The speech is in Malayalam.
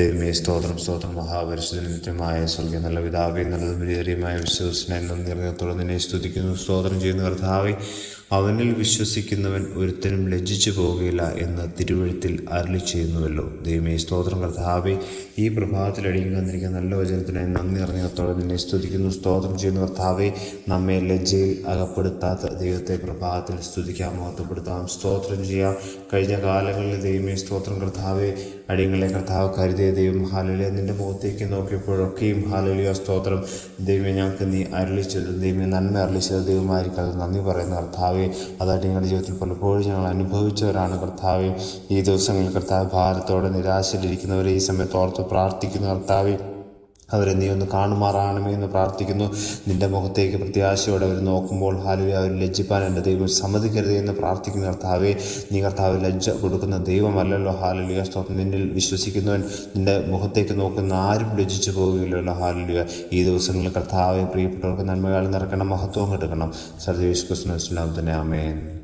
ദൈവമേ സ്തോത്രം സ്തോത്രം. മഹാപരിശുദ്ധ നിത്യമായ സ്വർഗീയ നല്ല പിതാവേ നല്ലതും വിലയേറിയമായ വിശ്വസനെ നിറഞ്ഞത്തോടെ നിന്നെ സ്തുതിക്കുന്നു. സ്തോത്രം ചെയ്യുന്ന കർത്താവെ. അവനിൽ വിശ്വസിക്കുന്നവൻ ഒരുത്തനും ലജ്ജിച്ചു പോവുകയില്ല എന്ന് തിരുവഴുത്തിൽ അരളി ചെയ്യുന്നുവല്ലോ. ദൈവമേ സ്തോത്രം കർത്താവെ ഈ പ്രഭാതത്തിൽ അടിയും വന്നിരിക്കുന്ന നല്ല വചനത്തിനായി നന്ദി അറിഞ്ഞത്തോടെ നിന്നെ സ്തുതിക്കുന്നു. സ്തോത്രം ചെയ്യുന്ന കർത്താവെ നമ്മെ ലജ്ജയിൽ അകപ്പെടുത്താത്ത ദൈവത്തെ പ്രഭാതത്തിൽ സ്തുതിക്കാം മഹത്വപ്പെടുത്താം സ്തോത്രം ചെയ്യാം. കഴിഞ്ഞ കാലങ്ങളിൽ ദൈവമേ സ്തോത്രം കർത്താവെ അടിയങ്ങളെ കർത്താവ് കരുതിയ ദൈവം ഹാലലിയ നിന്റെ മുഖത്തേക്ക് നോക്കിയപ്പോഴൊക്കെയും ഹാലലിയ സ്തോത്രം. ദൈവമേ ഞങ്ങൾക്ക് നീ അരളിച്ചത് ദൈവമേ നന്മ അരളിച്ചത് ദൈവമായിരിക്കും. നന്ദി പറയുന്ന കർത്താവെ. അതായിട്ട് ഞങ്ങളുടെ ജീവിതത്തിൽ പലപ്പോഴും ഞങ്ങൾ അനുഭവിച്ചവരാണ് കർത്താവെ. ഈ ദിവസങ്ങളിൽ കർത്താവ് ഭാരത്തോടെ നിരാശയിലിരിക്കുന്നവരെ ഈ സമയത്ത് ഓർത്ത് പ്രാർത്ഥിക്കുന്ന കർത്താവെ. അവരെ നീ ഒന്ന് കാണുമാറാണമേ എന്ന് പ്രാർത്ഥിക്കുന്നു. നിന്റെ മുഖത്തേക്ക് പ്രത്യാശയോടെ അവർ നോക്കുമ്പോൾ ഹാലുവെ അവർ ലജ്ജിപ്പാൻ എന്റെ ദൈവം സമ്മതിക്കരുത് എന്ന് പ്രാർത്ഥിക്കുന്ന കർത്താവേ നീ കർത്താവ് ലജ്ജ കൊടുക്കുന്ന ദൈവമല്ലല്ലോ. ഹാലുലിയ സ്തോത്രം. നിന്നിൽ വിശ്വസിക്കുന്നവൻ നിന്റെ മുഖത്തേക്ക് നോക്കുന്ന ആരും ലജ്ജിച്ചു പോവുകയില്ലല്ലോ. ഹാലുലിയ ഈ ദിവസങ്ങളിൽ കർത്താവെ പ്രിയപ്പെട്ടവർക്ക് നന്മകൾ നിറക്കണം മഹത്വം എടുക്കണം സർദേവിശ്വസ്നാം തന്നെ ആമേൻ.